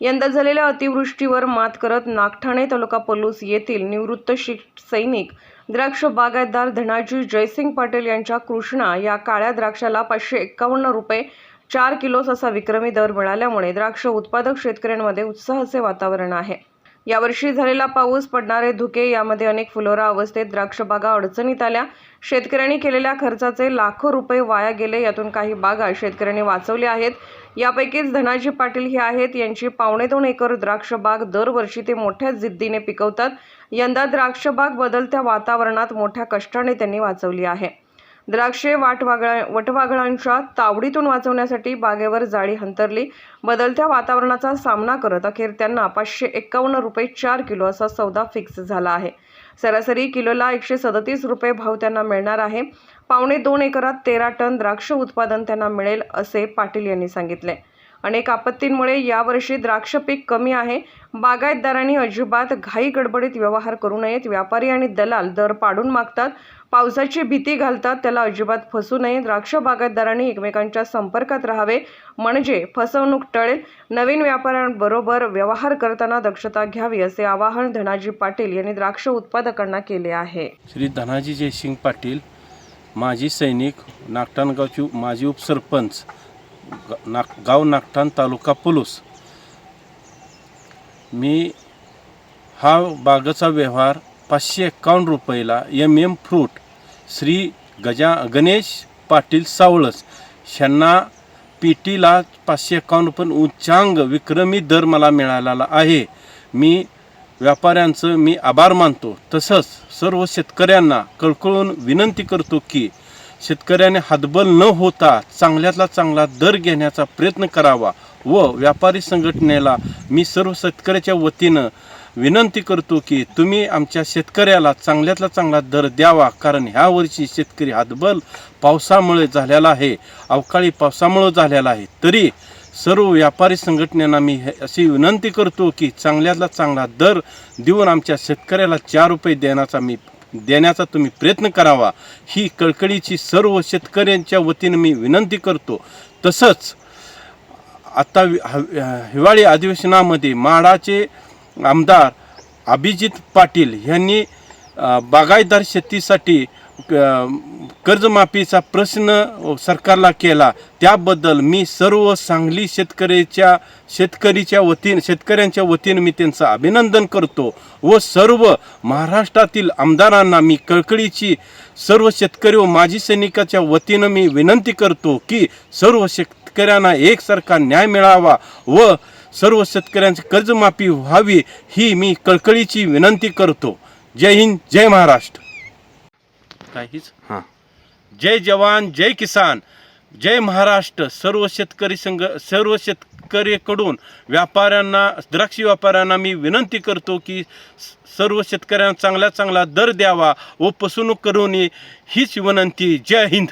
यंदा झालेल्या अतिवृष्टीवर मात करत नागठाणे तालुका पलूस येथील निवृत्त सैनिक द्राक्ष बागायतदार धनाजी जयसिंग पाटील यांच्या कृष्णा या काळ्या द्राक्षाला पाचशे एक्कावन्न रुपये चार किलोस असा विक्रमी दर मिळाल्यामुळे द्राक्ष उत्पादक शेतकऱ्यांमध्ये उत्साहाचे वातावरण आहे. यावर्षी झालेला पाऊस पडणारे धुके यामध्ये अनेक फुलोरा अवस्थेत द्राक्ष बागा अडचणीत आल्या. शेतकऱ्यांनी केलेल्या खर्चाचे लाखो रुपये वाया गेले यातून काही बागा शेतकऱ्यांनी वाचवल्या आहेत. यापैकीच धनाजी पाटील हे आहेत. यांची पावणे दोन एकर द्राक्ष बाग दरवर्षी ते मोठ्या जिद्दीने पिकवतात. यंदा द्राक्ष बाग बदलत्या वातावरणात मोठ्या कष्टाने त्यांनी वाचवली आहे. द्राक्षे वाटवागळा वटवाघळांच्या तावडीतून वाचवण्यासाठी बागेवर जाळी हंतरली. बदलत्या वातावरणाचा सामना करत अखेर त्यांना पाचशे एक्कावन्न रुपये चार किलो असा सौदा फिक्स झाला आहे. सरासरी किलोला एकशे सदतीस रुपये भाव त्यांना मिळणार आहे. पावणे दोन एकरात तेरा टन द्राक्ष उत्पादन त्यांना मिळेल असे पाटील यांनी सांगितले. अनेक आपत्तींमुळे यावर्षी द्राक्ष पीक कमी आहे. बागायतदारांनी अजिबात घाई गडबडीत व्यवहार करू नयेत. व्यापारी आणि दलाल दर पाडून मागतात. पावसाची भीती घालतात. त्याला अजिबात फसू नये. द्राक्ष बागायतदारांनी एकमेकांच्या संपर्कात राहावे. म्हणजे फसवणूक टळेल. नवीन व्यापाऱ्यांबरोबर व्यवहार करताना दक्षता घ्यावी असे आवाहन धनाजी पाटील यांनी द्राक्ष उत्पादकांना केले आहे. श्री धनाजी जयसिंग पाटील माजी सैनिक नागटाणगावची माजी उपसरपंच नाग गाव नागठाण तालुका पुलूस. मी हा बागाचा व्यवहार पाचशे एक्कावन्न रुपयाला M M fruit Shri Gaja Ganesh Patil Savalas ह्यांना पेटीला पाचशे एक्कावन्न रुपये उच्चांग विक्रमी दर मला मिळालेला आहे. मी व्यापाऱ्यांचं मी आभार मानतो. तसंच सर्व शेतकऱ्यांना कळकळून विनंती करतो की शेतकऱ्याने हातबल न होता चांगल्यातला चांगला दर घेण्याचा प्रयत्न करावा व व्यापारी संघटनेला मी सर्व शेतकऱ्याच्या वतीनं विनंती करतो की तुम्ही आमच्या शेतकऱ्याला चांगल्यातला चांगला दर द्यावा. कारण ह्या वर्षी शेतकरी हातबल पावसामुळे झालेला आहे अवकाळी पावसामुळे झालेला आहे. तरी सर्व व्यापारी संघटनेना मी हे- अशी विनंती करतो की चांगल्यातला चांगला दर देऊन आमच्या शेतकऱ्याला चार रुपये देण्याचा मी देण्याचा तुम्ही प्रयत्न करावा. ही कळकळीची सर्व शेतकऱ्यांच्या वतीनं मी विनंती करतो. तसंच आता हिवाळी अधिवेशनामध्ये माडाचे आमदार अभिजित पाटील यांनी बागायतदार शेतीसाठी कर्जमाफीचा प्रश्न सरकारला केला. त्याबद्दल मी सर्व सांगली शेतकऱ्याच्या शेतकरीच्या वतीन शेतकऱ्यांच्या वतीनं मी त्यांचं अभिनंदन करतो व सर्व महाराष्ट्रातील आमदारांना मी कळकळीची सर्व शेतकरी व माजी सैनिकाच्या वतीनं मी विनंती करतो की सर्व शेतकऱ्यांना एकसारखा न्याय मिळावा व सर्व शेतकऱ्यांची कर्जमाफी व्हावी ही मी कळकळीची विनंती करतो. जय हिंद जय महाराष्ट्र. काहीच? हां. जय जवान जय किसान जय महाराष्ट्र. सर्व शेतकरी संघ सर्व शेतकरीकडून व्यापाऱ्यांना द्राक्ष व्यापाऱ्यांना मी विनंती करतो की सर्व शेतकऱ्यांना चांगला चांगला दर द्यावा व फसवणूक करू नये हीच विनंती. जय हिंद.